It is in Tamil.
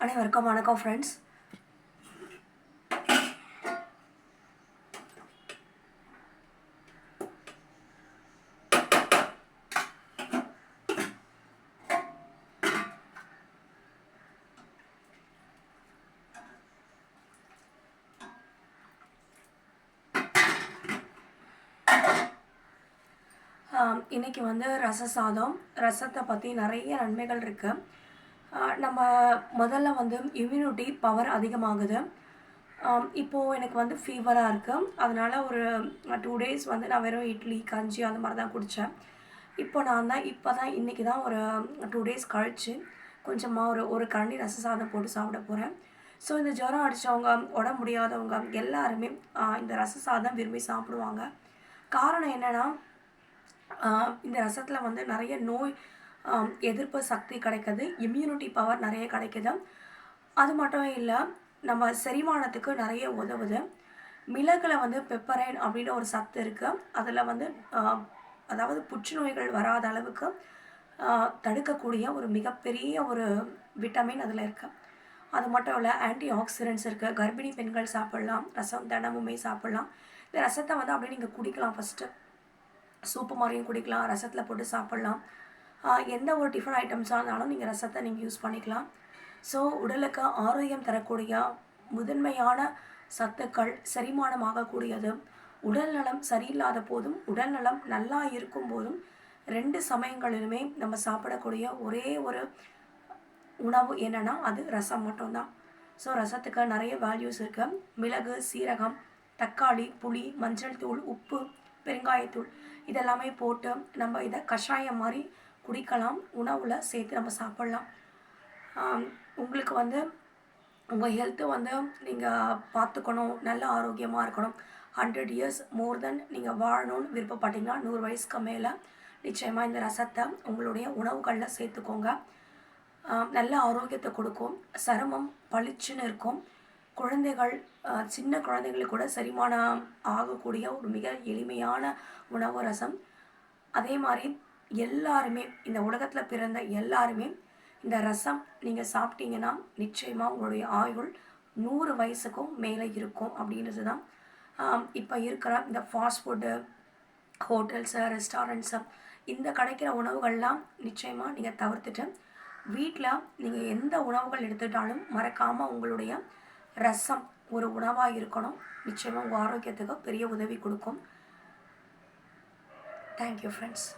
அனைவருக்கும் வணக்கம் ஃப்ரெண்ட்ஸ் இன்றைக்கி வந்து ரச சாதம் ரசத்தை பற்றி நிறைய நன்மைகள் இருக்குது நம்ம முதல்ல வந்து இம்யூனிட்டி பவர் அதிகமாகுது. இப்போது எனக்கு வந்து ஃபீவராக இருக்குது அதனால் ஒரு டூ டேஸ் வந்து நான் வெறும் இட்லி கஞ்சி அந்த மாதிரி தான் குடித்தேன் இப்போ நான் தான் இப்போ தான் இன்றைக்கி தான் ஒரு டூ டேஸ் கழித்து கொஞ்சமாக ஒரு ஒரு கரண்டி ரச சாதம் போட்டு சாப்பிட போகிறேன் ஸோ இந்த ஜுரம் அடித்தவங்க உடம்பு முடியாதவங்க எல்லாருமே இந்த ரச சாதம் விரும்பி சாப்பிடுவாங்க. காரணம் என்னென்னா இந்த ரசத்தில் வந்து நிறைய நோய் எதிர்ப்பு சக்தி கிடைக்குது இம்யூனிட்டி பவர் நிறைய கிடைக்குது. அது மட்டும் இல்லை நம்ம செரிமானத்துக்கு நிறைய உதவுது. மிளகில் வந்து பெப்பரைன் அப்படின்னு ஒரு சத்து இருக்குது அதில் வந்து அதாவது புற்றுநோய்கள் வராத அளவுக்கு தடுக்கக்கூடிய ஒரு மிகப்பெரிய ஒரு விட்டமின் அதில் இருக்குது அது மட்டும் இல்லை ஆன்டி ஆக்சிடென்ட்ஸ் இருக்குது கர்ப்பிணி பெண்கள் சாப்பிட்லாம் ரசம் தினமுமே சாப்பிட்லாம். இந்த ரசத்தை வந்து அப்படியே நீங்கள் குடிக்கலாம் ஃபஸ்ட்டு சூப்பு மாதிரியும் குடிக்கலாம் ரசத்தில் போட்டு சாப்பிட்லாம். எந்த ஒரு டிஃபன் ஐட்டம்ஸாக இருந்தாலும் நீங்கள் ரசத்தை நீங்கள் யூஸ் பண்ணிக்கலாம். ஸோ உடலுக்கு ஆரோக்கியம் தரக்கூடிய முதன்மையான சத்துக்கள் செரிமானமாகக்கூடியது. உடல் நலம் சரியில்லாத போதும் உடல் நலம் நல்லா இருக்கும் போதும் ரெண்டு சமயங்களிலுமே நம்ம சாப்பிடக்கூடிய ஒரே ஒரு உணவு என்னன்னா அது ரசம் மட்டும்தான். ஸோ ரசத்துக்கு நிறைய வேல்யூஸ் இருக்குது மிளகு சீரகம் தக்காளி புளி மஞ்சள் தூள் உப்பு பெருங்காயத்தூள் இதெல்லாமே போட்டு நம்ம இதை கஷாயம் மாதிரி குடிக்கலாம் உணவில் சேர்த்து நம்ம சாப்பிட்லாம். உங்களுக்கு வந்து உங்கள் ஹெல்த்தை வந்து நீங்கள் பார்த்துக்கணும் நல்ல ஆரோக்கியமாக இருக்கணும். ஹண்ட்ரட் இயர்ஸ் மோர் தென் நீங்கள் வாழணும்னு விருப்பப்பட்டீங்கன்னா நூறு வயசுக்கு மேலே நிச்சயமாக இந்த ரசத்தை உங்களுடைய உணவுகளில் சேர்த்துக்கோங்க. நல்ல ஆரோக்கியத்தை கொடுக்கும். சருமம் பளிச்சுன்னு இருக்கும். குழந்தைகள் சின்ன குழந்தைங்களுக்கு கூட செரிமானம் ஆகக்கூடிய ஒரு மிக எளிமையான உணவு ரசம். அதே மாதிரி எல்லாருமே இந்த உலகத்தில் பிறந்த எல்லாருமே இந்த ரசம் நீங்கள் சாப்பிட்டீங்கன்னா நிச்சயமாக உங்களுடைய ஆயுள் நூறு வயசுக்கும் மேலே இருக்கும் அப்படின்றது தான் இப்போ இருக்கிற இந்த ஃபாஸ்ட் ஃபுட்டு ஹோட்டல்ஸு ரெஸ்டாரண்ட்ஸு இந்த கிடைக்கிற உணவுகள்லாம் நிச்சயமாக நீங்கள் தவிர்த்துட்டு வீட்டில் நீங்கள் எந்த உணவுகள் எடுத்துட்டாலும் மறக்காமல் உங்களுடைய ரசம் ஒரு உணவாக இருக்கணும். நிச்சயமாக உங்கள் ஆரோக்கியத்துக்கு பெரிய உதவி கொடுக்கும். Thank you friends